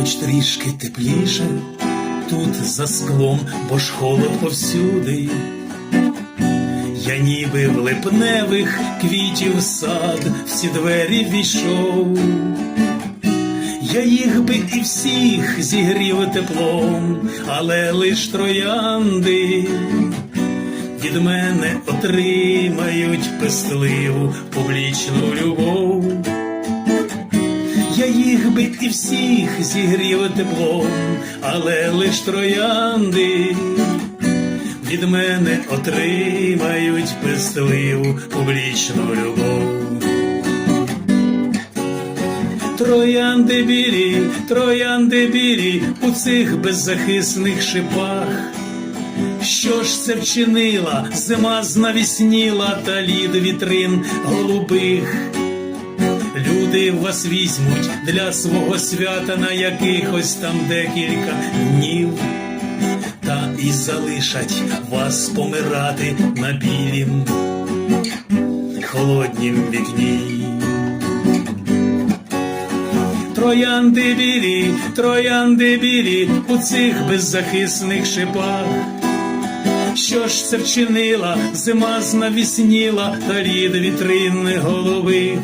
хоч трішки тепліше, тут за склом, бо ж холод повсюди. Я ніби в липневих квітів сад всі двері війшов. Я їх би і всіх зігрів теплом, але лиш троянди від мене отримають пестливу публічну любов. Я їх би і всіх зігрів теплом, але лиш троянди від мене отримають пестливу публічну любов. Троянди білі, троянди білі у цих беззахисних шипах. Що ж це вчинила, зима знавісніла та лід вітрин голубих. Люди вас візьмуть для свого свята на якихось там декілька днів, та і залишать вас помирати на білім холоднім вікні. Троянди білі, троянди білі у цих беззахисних шипах. Що ж це вчинила, зима знавісніла, та лід вітрин голови.